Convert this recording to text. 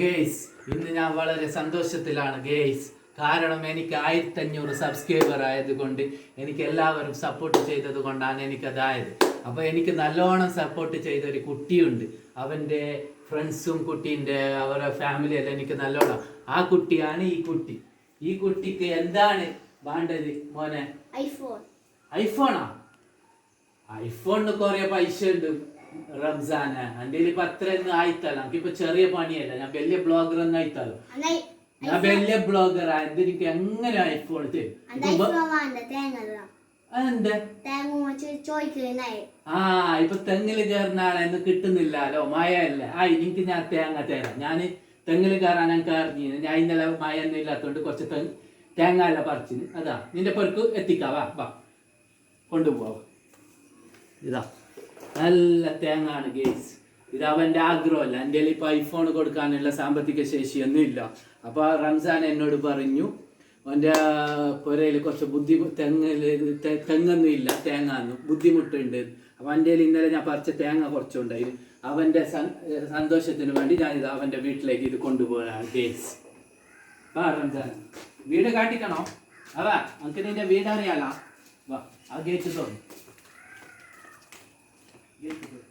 Guys ഇന്ന് ഞാൻ വളരെ സന്തോഷത്തിലാണ് ഗേയ്സ്. കാരണം എനിക്ക് ആയിരത്തി അഞ്ഞൂറ് സബ്സ്ക്രൈബർ ആയതുകൊണ്ട് എനിക്ക് എല്ലാവരും സപ്പോർട്ട് ചെയ്തത് കൊണ്ടാണ് എനിക്കതായത്. അപ്പോൾ എനിക്ക് നല്ലോണം സപ്പോർട്ട് ചെയ്ത ഒരു കുട്ടിയുണ്ട്. അവന്റെ ഫ്രണ്ട്സും കുട്ടീന്റെ അവരുടെ ഫാമിലി എല്ലാം എനിക്ക് നല്ലോണം. ആ കുട്ടിയാണ് ഈ കുട്ടി. ഈ കുട്ടിക്ക് എന്താണ് വേണ്ടത് മോനെ? ഐഫോൺ ഐഫോണാ ഐഫോണിന് കുറെ പൈസ ഉണ്ട്. റംസാന്. എന്റെ ഇപ്പൊ അത്രയൊന്നും ആയിത്തല്ല നമുക്കിപ്പോ ചെറിയ പണിയല്ല. ഞാൻ വലിയ ബ്ലോഗർ ഒന്നും ആയിത്തല്ലോ ഞാൻ വലിയ ബ്ലോഗർ എന്ത് എനിക്ക് എങ്ങനെ ഐഫോൺ ആ ഇപ്പൊ തെങ്ങിൽ കയറുന്ന ആളെന്ന് കിട്ടുന്നില്ലല്ലോ. മഴ അല്ലേ ആ എനിക്ക് ഞാൻ തേങ്ങ തരാം. ഞാൻ തെങ്ങിൽ കയറാൻ എനിക്ക് അറിഞ്ഞു ഞാൻ ഇന്നലെ മഴ ഒന്നും ഇല്ലാത്തോണ്ട് കുറച്ച് തെങ്ങ് തേങ്ങ അല്ല പറിച്ചിന് അതാ. നിന്റെ പെർക്ക് എത്തിക്കാവാ വാ. കൊണ്ടുപോവാ. ഇതാ. നല്ല തേങ്ങാണ് ഗേസ് ഇത് അവന്റെ ആഗ്രഹമല്ല. എന്റെ ഇപ്പൊ ഐഫോൺ കൊടുക്കാനുള്ള സാമ്പത്തിക ശേഷിയൊന്നും ഇല്ല. അപ്പൊ റംസാൻ എന്നോട് പറഞ്ഞു അവന്റെ പുരയിൽ കുറച്ച് ബുദ്ധി തെങ്ങിൽ തെങ്ങൊന്നും ഇല്ല തേങ്ങാന്നും. ബുദ്ധിമുട്ടുണ്ട്. അപ്പൊ എന്റെ ഇന്നലെ ഞാൻ പറിച്ച തേങ്ങ കുറച്ചുണ്ടായിരുന്നു അവന്റെ സ- സന്തോഷത്തിന് വേണ്ടി ഞാൻ ഇത് അവന്റെ വീട്ടിലേക്ക് ഇത് കൊണ്ടുപോകാൻ ഗേസ് വാ റംസാൻ. വീട് കാട്ടിക്കണോ? അവ നമുക്ക് നിന്റെ വാ ആ ഗേറ്റ് തുറന്നു Yedi.